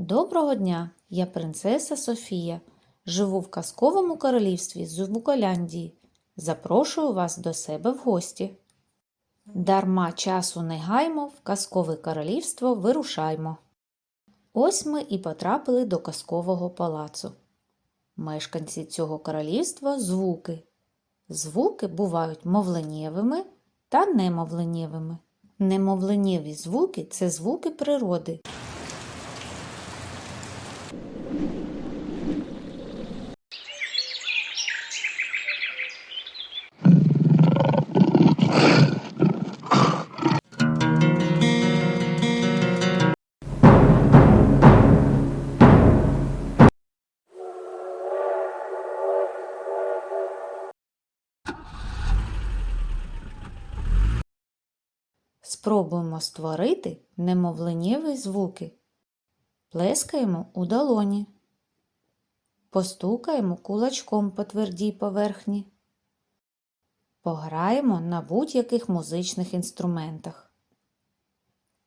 Доброго дня! Я принцеса Софія. Живу в казковому королівстві Звуколяндії. Запрошую вас до себе в гості. Дарма часу не гаймо, в казкове королівство вирушаймо. Ось ми і потрапили до казкового палацу. Мешканці цього королівства звуки. Звуки бувають мовленнєвими та немовленнєвими. Немовленєві звуки це звуки природи. Спробуємо створити немовленєві звуки. Плескаємо у долоні. Постукаємо кулачком по твердій поверхні. Пограємо на будь-яких музичних інструментах.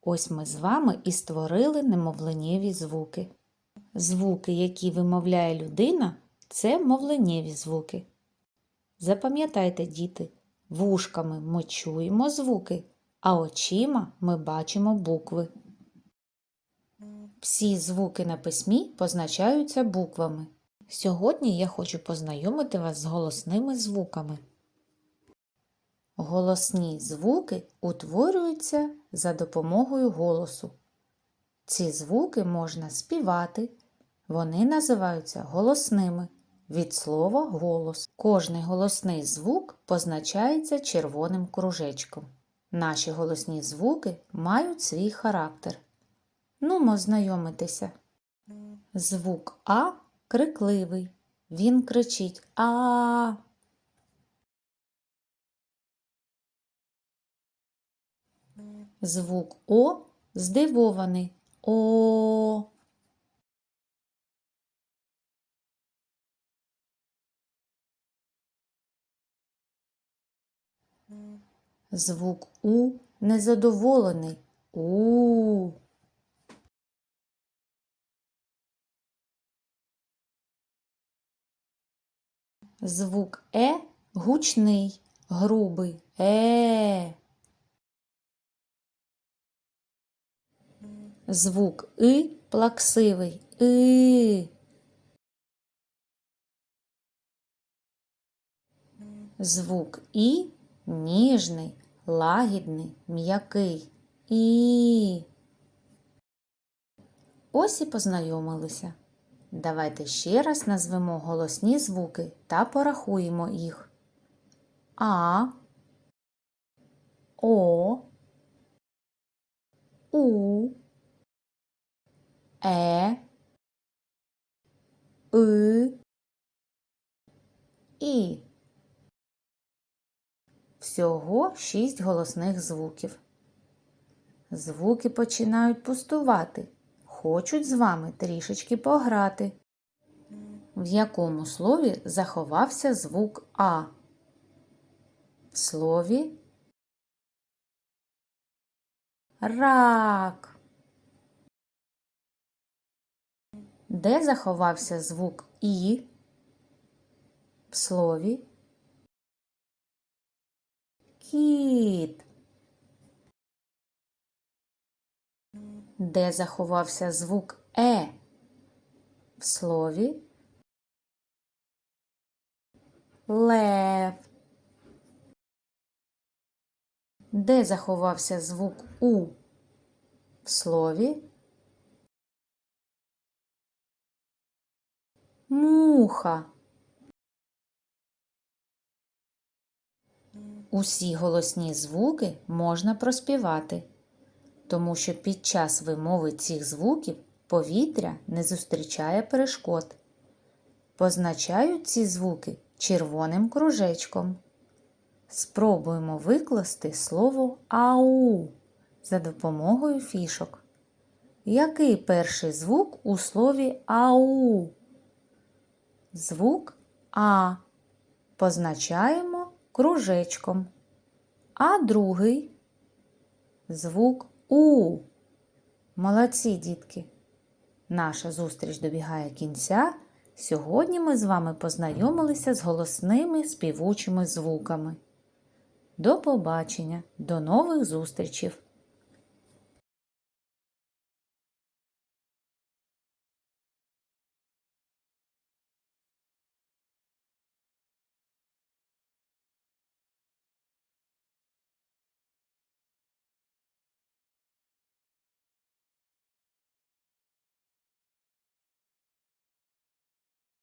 Ось ми з вами і створили немовленєві звуки. Звуки, які вимовляє людина, це мовленєві звуки. Запам'ятайте, діти, вушками ми чуємо звуки, а очима ми бачимо букви. Всі звуки на письмі позначаються буквами. Сьогодні я хочу познайомити вас з голосними звуками. Голосні звуки утворюються за допомогою голосу. Ці звуки можна співати, вони називаються голосними від слова голос. Кожний голосний звук позначається червоним кружечком. Наші голосні звуки мають свій характер. Нумо знайомитися. Звук А крикливий. Він кричить А. Звук О здивований. О. Звук У незадоволений. У. Звук Е гучний, грубий. Е. Звук И плаксивий. И. Звук І ніжний, лагідний, м'який. І. Ось і познайомилися. Давайте ще раз назвемо голосні звуки та порахуємо їх. А, О, У, Е, И. Всього шість голосних звуків. Звуки починають пустувати. Хочуть з вами трішечки пограти. В якому слові заховався звук А? В слові рак. Де заховався звук І? В слові кіт. Де заховався звук Е? В слові лев. Де заховався звук У? В слові муха. Усі голосні звуки можна проспівати, тому що під час вимови цих звуків повітря не зустрічає перешкод. Позначають ці звуки червоним кружечком. Спробуємо викласти слово ау за допомогою фішок. Який перший звук у слові ау? Звук А. Позначаємо кружечком. А другий звук У. Молодці, дітки. Наша зустріч добігає кінця. Сьогодні ми з вами познайомилися з голосними співучими звуками. До побачення, до нових зустрічей!